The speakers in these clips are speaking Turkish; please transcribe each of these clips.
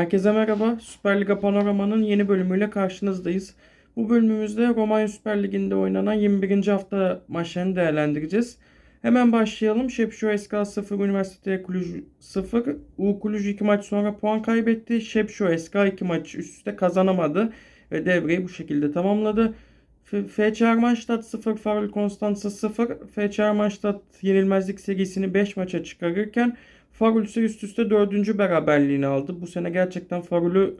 Herkese merhaba. Süper Liga Panorama'nın yeni bölümüyle karşınızdayız. Bu bölümümüzde Romanya Süper Ligi'nde oynanan 21. hafta maçlarını değerlendireceğiz. Hemen başlayalım. Şepşo SK 0, Üniversite Cluj 0. U Cluj 2 maç sonra puan kaybetti. Şepşo SK 2 maç üst üste kazanamadı ve devreyi bu şekilde tamamladı. F- FC Armanstadt 0, Farul Konstanza 0. FC Armanstadt yenilmezlik serisini 5 maça çıkarırken Farul üst üste 4. beraberliğini aldı. Bu sene gerçekten Farul'ü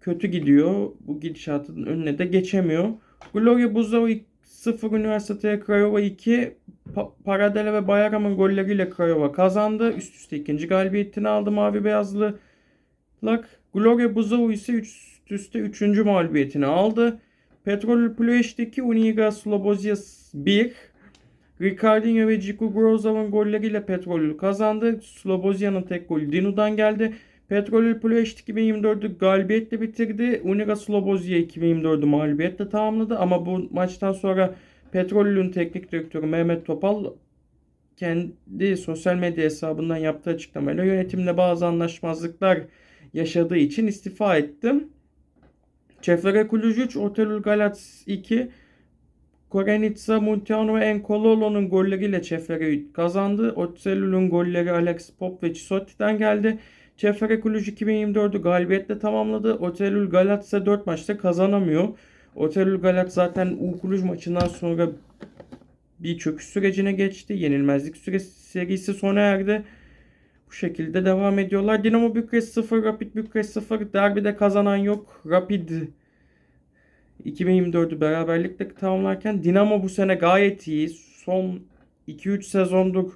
kötü gidiyor. Bu gidişatın önüne de geçemiyor. Gloria Buzao 0 Üniversiteye Craiova 2 Pa- Paradela ve Bayaram'ın golleriyle Craiova kazandı. Üst üste ikinci galibiyetini aldı Mavi Beyazlılar. Gloria Buzao ise üst üste üçüncü mağlubiyetini aldı. Petrol Ploiești Uniga Slobozia 1 Ricardinho ve Ciku Grozov'un golleriyle Petrolül kazandı. Slobozia'nın tek golü Dinu'dan geldi. Petrolül Ploiești 2024'ü galibiyetle bitirdi. Uniga Slobozia 2024'ü mağlubiyetle tamamladı. Ama bu maçtan sonra Petrolül'ün teknik direktörü Mehmet Topal kendi sosyal medya hesabından yaptığı açıklamayla yönetimle bazı anlaşmazlıklar yaşadığı için istifa etti. Cefere Kulüc 3, Otelul Galatas 2, Korenica, Munteanu ve Enkololo'nun golleriyle Cefere kazandı. Otelul'un golleri Alex Pop ve Chisotti'den geldi. Cefere Kulüc 2024'ü galibiyetle tamamladı. Otelul Galatasaray 4 maçta kazanamıyor. Otelul Galat zaten U Kulüc maçından sonra bir çöküş sürecine geçti. Yenilmezlik süresi serisi sona erdi. Bu şekilde devam ediyorlar. Dinamo Bükreş 0, Rapid Bükreş 0. Derbide kazanan yok. Rapid 2024'ü beraberlikle tamamlarken Dinamo bu sene gayet iyi. Son 2-3 sezondur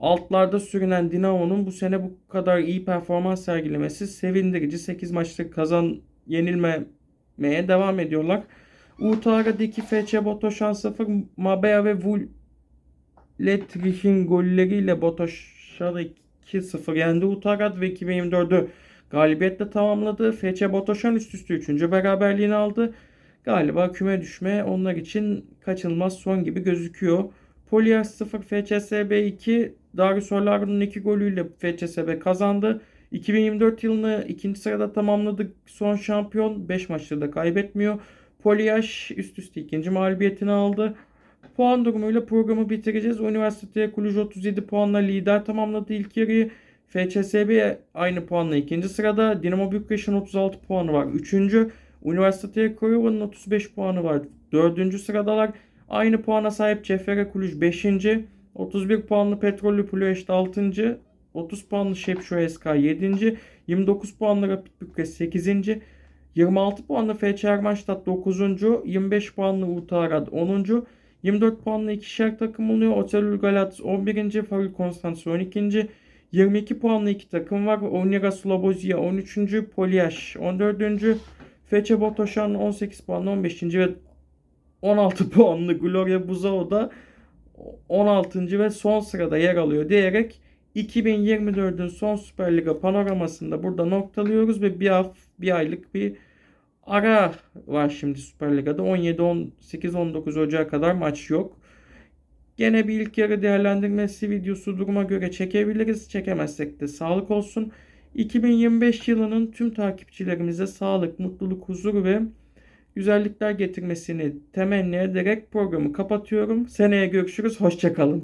altlarda sürünen Dinamo'nun bu sene bu kadar iyi performans sergilemesi sevindirici. 8 maçta kazan yenilmemeye devam ediyorlar. Utara'daki FC Botoşan 0, Mabea ve Vuletrich'in golleriyle Botoşan'ı 2-0 yendi Utarad ve 2024'ü galibiyetle tamamladı. FC Botoşan üst üste 3. beraberliğini aldı. Galiba küme düşme onlar için kaçınılmaz son gibi gözüküyor. Polias 0 FCSB 2 Darius Olaro'nun 2 golüyle FCSB kazandı. 2024 yılını ikinci sırada tamamladı. Son şampiyon 5 maçta da kaybetmiyor. Poliaş üst üste ikinci mağlubiyetini aldı. Puan durumuyla programı bitireceğiz. Üniversiteye Cluj 37 puanla lider tamamladı ilk yarıyı. FCSB aynı puanla ikinci sırada. Dinamo Bükreş'in 36 puanı var. Üçüncü. Üniversiteye Craiova'nın 35 puanı var. Dördüncü sıradalar. Aynı puana sahip Cefere Kulüç 5. 31 puanlı Petrollü Ploiești 6. 30 puanlı Şepşo SK 7. 29 puanlı Rapid Bükreş 8. 26 puanlı FC Ermanstadt 9. 25 puanlı Utarad 10. 24 puanlı ikişer takım oluyor. Otelul Galat 11. Farul Konstanz 12. 22 puanlı iki takım var. Onira Slobozia 13. Poliaş 14. FC Botoşan 18 puanlı 15. ve 16 puanlı Gloria Buzao da 16. ve son sırada yer alıyor diyerek 2024'ün son Süper Liga panoramasında burada noktalıyoruz ve bir hafta bir aylık bir ara var şimdi Süper Liga'da. 17, 18, 19 Ocağı kadar maç yok. Gene bir ilk yarı değerlendirmesi videosu duruma göre çekebiliriz. Çekemezsek de sağlık olsun. 2025 yılının tüm takipçilerimize sağlık, mutluluk, huzur ve güzellikler getirmesini temenni ederek programı kapatıyorum. Seneye görüşürüz. Hoşçakalın.